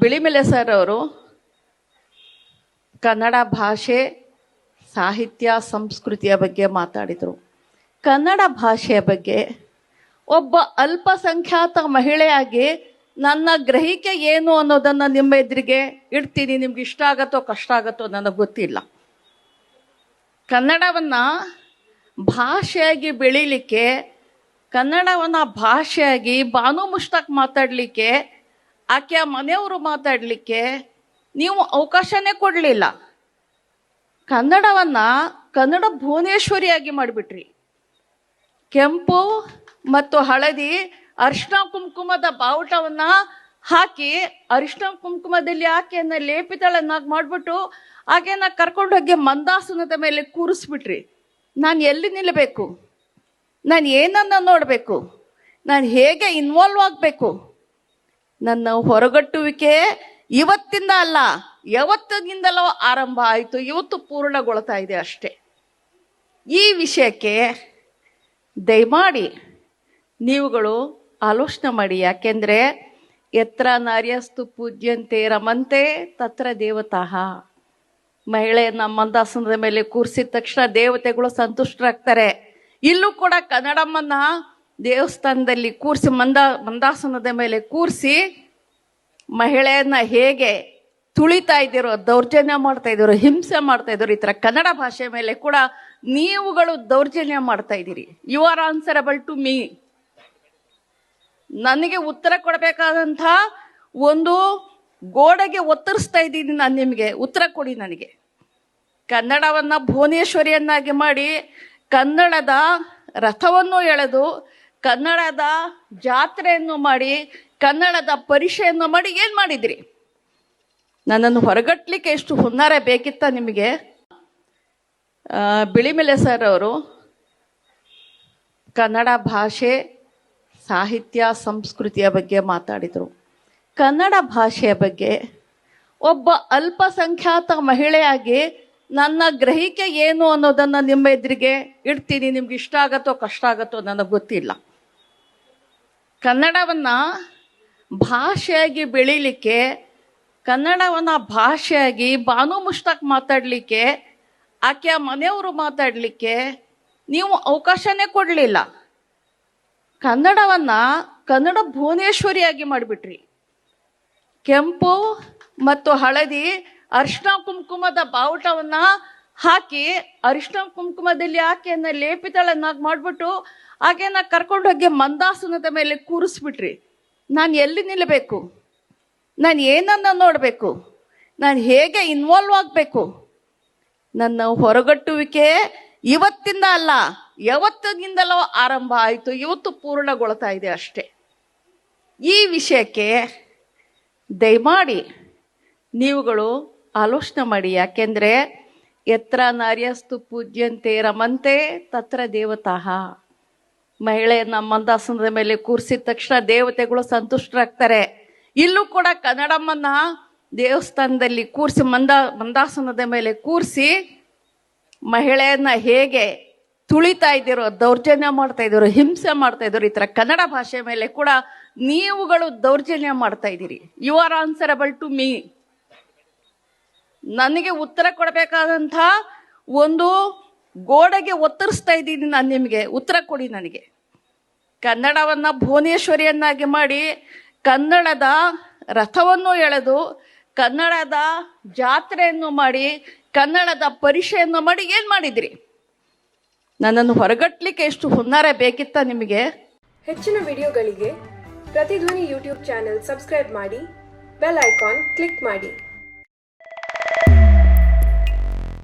ಬಿಳಿಮೆಲೆ sir ಅವರು ಕನ್ನಡ ಭಾಷೆ ಸಾಹಿತ್ಯ ಸಂಸ್ಕೃತಿಯ ಬಗ್ಗೆ ಮಾತಾಡಿದರು. ಕನ್ನಡ ಭಾಷೆಯ ಬಗ್ಗೆ ಒಬ್ಬ ಅಲ್ಪಸಂಖ್ಯಾತ ಮಹಿಳೆಯಾಗಿ ನನ್ನ ಗ್ರಹಿಕೆ ಏನು ಅನ್ನೋದನ್ನು ನಿಮ್ಮ ಎದುರಿಗೆ ಇಡ್ತೀನಿ. ನಿಮ್ಗೆ ಇಷ್ಟ ಆಗತ್ತೋ ಕಷ್ಟ ಆಗತ್ತೋ ನನಗೆ ಗೊತ್ತಿಲ್ಲ. ಕನ್ನಡವನ್ನು ಭಾಷೆಯಾಗಿ ಬೆಳೀಲಿಕ್ಕೆ, ಕನ್ನಡವನ್ನು ಭಾಷೆಯಾಗಿ ಬಾನು ಮುಷ್ತಾಕ್ ಮಾತಾಡಲಿಕ್ಕೆ ಆಕೆಯ ಮನೆಯವರು ಮಾತಾಡಲಿಕ್ಕೆ ನೀವು ಅವಕಾಶನೇ ಕೊಡಲಿಲ್ಲ. ಕನ್ನಡವನ್ನು ಕನ್ನಡ ಭುವನೇಶ್ವರಿಯಾಗಿ ಮಾಡಿಬಿಟ್ರಿ. ಕೆಂಪು ಮತ್ತು ಹಳದಿ ಅರಿಶಿನ ಕುಂಕುಮದ ಬಾವುಟವನ್ನು ಹಾಕಿ ಅರಿಶಿನ ಕುಂಕುಮದಲ್ಲಿ ಆಕೆಯನ್ನ ಲೇಪಿತಳನ್ನಾಗಿ ಮಾಡಿಬಿಟ್ಟು ಆಕೆಯನ್ನ ಕರ್ಕೊಂಡು ಹೋಗಿ ಮಂದಾಸನದ ಮೇಲೆ ಕೂರಿಸ್ಬಿಟ್ರಿ. ನಾನು ಎಲ್ಲಿ ನಿಲ್ಲಬೇಕು ನಾನು ಏನನ್ನ ನೋಡಬೇಕು? ನಾನು ಹೇಗೆ ಇನ್ವಾಲ್ವ್ ಆಗಬೇಕು? ನನ್ನ ಹೊರಗಟ್ಟುವಿಕೆ ಇವತ್ತಿಂದ ಅಲ್ಲ ಯಾವತ್ತಿಂದಲೋ ಆರಂಭ ಆಯಿತು, ಇವತ್ತು ಪೂರ್ಣಗೊಳ್ತಾ ಇದೆ ಅಷ್ಟೇ. ಈ ವಿಷಯಕ್ಕೆ ದಯಮಾಡಿ ನೀವುಗಳು ಆಲೋಚನೆ ಮಾಡಿ, ಯಾಕೆಂದರೆ ಎತ್ರ ನಾರ್ಯಸ್ತು ಪೂಜ್ಯಂತೆ ರಮಂತೆ ತತ್ರ ದೇವತಾ. ಮಹಿಳೆ ನಮ್ಮ ಮಂದಾಸನದ ಮೇಲೆ ಕೂರಿಸಿದ ತಕ್ಷಣ ದೇವತೆಗಳು ಸಂತುಷ್ಟರಾಗ್ತಾರೆ. ಇಲ್ಲೂ ಕೂಡ ಕನ್ನಡಮ್ಮನ ದೇವಸ್ಥಾನದಲ್ಲಿ ಕೂರಿಸಿ, ಮಂದ, ಮಂದಾಸನದ ಮೇಲೆ ಕೂರಿಸಿ ಮಹಿಳೆಯನ್ನ ಹೇಗೆ ತುಳಿತಾ ಇದ್ದೀರೋ, ದೌರ್ಜನ್ಯ ಮಾಡ್ತಾ ಇದ್ದೀರೋ, ಹಿಂಸೆ ಮಾಡ್ತಾ ಇದ್ದೀರೋ ಈ ಥರ ಕನ್ನಡ ಭಾಷೆ ಮೇಲೆ ಕೂಡ ನೀವುಗಳು ದೌರ್ಜನ್ಯ ಮಾಡ್ತಾ ಇದ್ದೀರಿ. You are answerable to me ನನಗೆ ಉತ್ತರ ಕೊಡಬೇಕಾದಂಥ ಒಂದು ಗೋಡೆಗೆ ಒತ್ತರಿಸ್ತಾ ಇದ್ದೀನಿ ನಾನು ನಿಮಗೆ. ಉತ್ತರ ಕೊಡಿ ನನಗೆ. ಕನ್ನಡವನ್ನು ಭುವನೇಶ್ವರಿಯನ್ನಾಗಿ ಮಾಡಿ ಕನ್ನಡದ ರಥವನ್ನು ಎಳೆದು ಕನ್ನಡದ ಜಾತ್ರೆಯನ್ನು ಮಾಡಿ ಕನ್ನಡದ ಪರಿಷೆಯನ್ನು ಮಾಡಿ ಏನು ಮಾಡಿದ್ರಿ? ನನ್ನನ್ನು ಹೊರಗಟ್ಟಲಿಕ್ಕೆ ಎಷ್ಟು ಹುನ್ನಾರ ಬೇಕಿತ್ತ ನಿಮಗೆ? ಬಿಳಿಮೆಲೆ ಸರ್ ಅವರು, ಕನ್ನಡ ಭಾಷೆ, ಸಾಹಿತ್ಯ, ಸಂಸ್ಕೃತಿಯ ಬಗ್ಗೆ ಮಾತಾಡಿದರು. ಕನ್ನಡ ಭಾಷೆಯ ಬಗ್ಗೆ ಒಬ್ಬ ಅಲ್ಪಸಂಖ್ಯಾತ ಮಹಿಳೆಯಾಗಿ ನನ್ನ ಗ್ರಹಿಕೆ ಏನು ಅನ್ನೋದನ್ನು ನಿಮ್ಮ ಎದುರಿಗೆ ಇಡ್ತೀನಿ. ನಿಮ್ಗೆ ಇಷ್ಟ ಆಗತ್ತೋ ಕಷ್ಟ ಆಗತ್ತೋ ನನಗೆ ಗೊತ್ತಿಲ್ಲ. ಕನ್ನಡವನ್ನು ಭಾಷೆಯಾಗಿ ಬೆಳೀಲಿಕ್ಕೆ, ಕನ್ನಡವನ್ನು ಭಾಷೆಯಾಗಿ ಬಾನು ಮುಷ್ತಾಕ್ ಮಾತಾಡಲಿಕ್ಕೆ ಆಕೆಯ ಮನೆಯವರು ಮಾತಾಡಲಿಕ್ಕೆ ನೀವು ಅವಕಾಶನೇ ಕೊಡಲಿಲ್ಲ. ಕನ್ನಡವನ್ನು ಕನ್ನಡ ಭುವನೇಶ್ವರಿಯಾಗಿ ಮಾಡಿಬಿಟ್ರಿ. ಕೆಂಪು ಮತ್ತು ಹಳದಿ ಅರಿಶಿನ ಕುಂಕುಮದ ಬಾವುಟವನ್ನ ಹಾಕಿ ಅರಿಶಿನ ಕುಂಕುಮದಲ್ಲಿ ಆಕೆಯನ್ನ ಲೇಪಿತಳನ್ನಾಗಿ ಮಾಡಿಬಿಟ್ಟು ಆಕೆಯನ್ನ ಕರ್ಕೊಂಡು ಹೋಗಿ ಮಂದಾಸನದ ಮೇಲೆ ಕೂರಿಸ್ಬಿಟ್ರಿ. ನಾನು ಎಲ್ಲಿ ನಿಲ್ಲಬೇಕು ನಾನು ಏನನ್ನ ನೋಡಬೇಕು? ನಾನು ಹೇಗೆ ಇನ್ವಾಲ್ವ್ ಆಗಬೇಕು? ನನ್ನ ಹೊರಗಟ್ಟುವಿಕೆ ಇವತ್ತಿಂದ ಅಲ್ಲ, ಯಾವತ್ತಿನಿಂದಲೋ ಆರಂಭ ಆಯಿತು, ಇವತ್ತು ಪೂರ್ಣಗೊಳ್ತಾ ಇದೆ ಅಷ್ಟೇ. ಈ ವಿಷಯಕ್ಕೆ ದಯಮಾಡಿ ನೀವುಗಳು ಆಲೋಚನೆ ಮಾಡಿ, ಯಾಕೆಂದರೆ ಎತ್ರ ನಾರ್ಯಸ್ತು ಪೂಜ್ಯಂತೆ ರಮಂತೆ ತತ್ರ ದೇವತಃ. ಮಹಿಳೆಯನ್ನ ಮಂದಾಸನದ ಮೇಲೆ ಕೂರಿಸಿದ ತಕ್ಷಣ ದೇವತೆಗಳು ಸಂತುಷ್ಟರಾಗ್ತಾರೆ. ಇಲ್ಲೂ ಕೂಡ ಕನ್ನಡಮ್ಮನ ದೇವಸ್ಥಾನದಲ್ಲಿ ಕೂರಿಸಿ, ಮಂದ, ಮಂದಾಸನದ ಮೇಲೆ ಕೂರಿಸಿ ಮಹಿಳೆಯನ್ನ ಹೇಗೆ ತುಳಿತಾ ಇದ್ದೀರೋ, ದೌರ್ಜನ್ಯ ಮಾಡ್ತಾ ಇದ್ದೀರೋ, ಹಿಂಸೆ ಮಾಡ್ತಾ ಇದ್ದೀರೋ, ಈ ಥರ ಕನ್ನಡ ಭಾಷೆ ಮೇಲೆ ಕೂಡ ನೀವುಗಳು ದೌರ್ಜನ್ಯ ಮಾಡ್ತಾ ಇದ್ದೀರಿ. You are answerable to me ನನಗೆ ಉತ್ತರ ಕೊಡಬೇಕಾದಂಥ ಒಂದು ಗೋಡೆಗೆ ಒತ್ತರಿಸ್ತಾ ಇದ್ದೀನಿ ನಾನು ನಿಮಗೆ. ಉತ್ತರ ಕೊಡಿ ನನಗೆ. ಕನ್ನಡವನ್ನು ಭುವನೇಶ್ವರಿಯನ್ನಾಗಿ ಮಾಡಿ ಕನ್ನಡದ ರಥವನ್ನು ಎಳೆದು ಕನ್ನಡದ ಜಾತ್ರೆಯನ್ನು ಮಾಡಿ ಕನ್ನಡದ ಪರಿಷೆಯನ್ನು ಮಾಡಿ ಏನು ಮಾಡಿದ್ರಿ? ನನ್ನನ್ನು ಹೊರಗಟ್ಟಲಿಕ್ಕೆ ಎಷ್ಟು ಹುನ್ನಾರ ಬೇಕಿತ್ತ ನಿಮಗೆ? ಹೆಚ್ಚಿನ ವಿಡಿಯೋಗಳಿಗೆ ಪ್ರತಿಧ್ವನಿ ಯೂಟ್ಯೂಬ್ ಚಾನೆಲ್ ಸಬ್ಸ್ಕ್ರೈಬ್ ಮಾಡಿ, ಬೆಲ್ ಐಕಾನ್ ಕ್ಲಿಕ್ ಮಾಡಿ.